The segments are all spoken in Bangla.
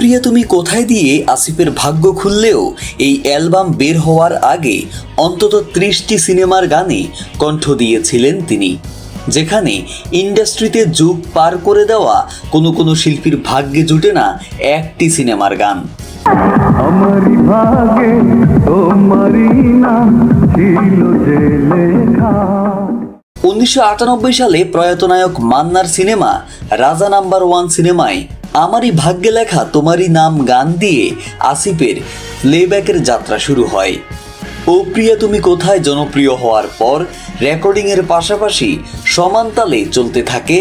প্রিয়া তুমি কোথায় দিয়ে আসিফের ভাগ্য খুললেও এই অ্যালবাম বের হওয়ার আগে অন্তত ত্রিশটি সিনেমার গানে কণ্ঠ দিয়েছিলেন তিনি যেখানে ইন্ডাস্ট্রিতে যুগ পার করে দেওয়া কোনো কোনো শিল্পীর ভাগ্যে জুটে না একটি সিনেমার গান। আমারি ভাগে তোমারি নাম ছিল যে লেখা। উনিশশো আটানব্বই সালে প্রয়াত নায়ক মান্নার সিনেমা রাজা নাম্বার ওয়ান সিনেমায় আমারই ভাগ্যে লেখা তোমারই নাম গান দিয়ে আসিফের প্লেব্যাকের যাত্রা শুরু হয়। ও প্রিয়া, তুমি কোথায়? জনপ্রিয় হওয়ার পর রেকর্ডিংয়ের পাশাপাশি সমান তালে চলতে থাকে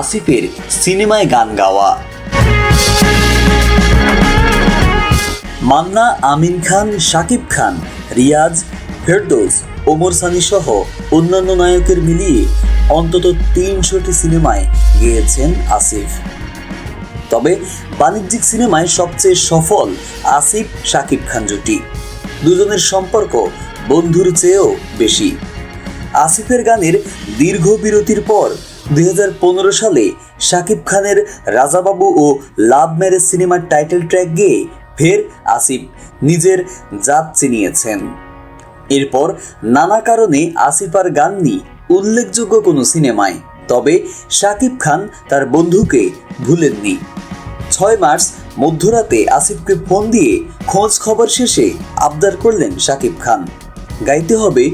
আসিফের সিনেমায় গান গাওয়া। মান্না, আমিন খান, শাকিব খান, রিয়াজ, ফেরদৌস, ওমর সানি সহ অন্যান্য নায়কের মিলিয়ে অন্তত তিনশোটি সিনেমায় গেয়েছেন আসিফ। তবে বাণিজ্যিক সিনেমায় সবচেয়ে সফল আসিফ শাকিব খান জুটি। দুজনের সম্পর্ক বন্ধুর চেয়েও বেশি। আসিফের গানের দীর্ঘ বিরতির পর দু হাজার পনেরো সালে শাকিব খানের রাজাবাবু ও লাভ ম্যারেজ সিনেমার টাইটেল ট্র্যাক গেয়ে ফের আসিফ নিজের জাত চিনিয়েছেন এরপর নানা কারণে আসিফ আর গান গাননি উল্লেখযোগ্য কোনো সিনেমায়। তবে শাকিব খান তার বন্ধুকে ভুলেননি। ছয় মার্চ মধ্যরাতে আসিফকে ফোন দিয়ে খোঁজ খবর শেষে আবদার করলেন শাকিব খান। গাইতে হবে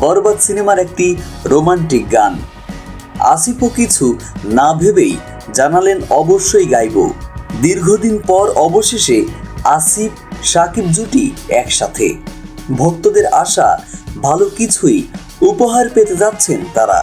বরবাদ সিনেমার একটি রোমান্টিক গান। আসিফও কিছু না ভেবেই জানালেন, অবশ্যই গাইব। দীর্ঘদিন পর অবশেষে আসিফ, সাকিব জুটি একসাথে। ভক্তদের আশা, ভালো কিছুই উপহার পেতে যাচ্ছেন তারা।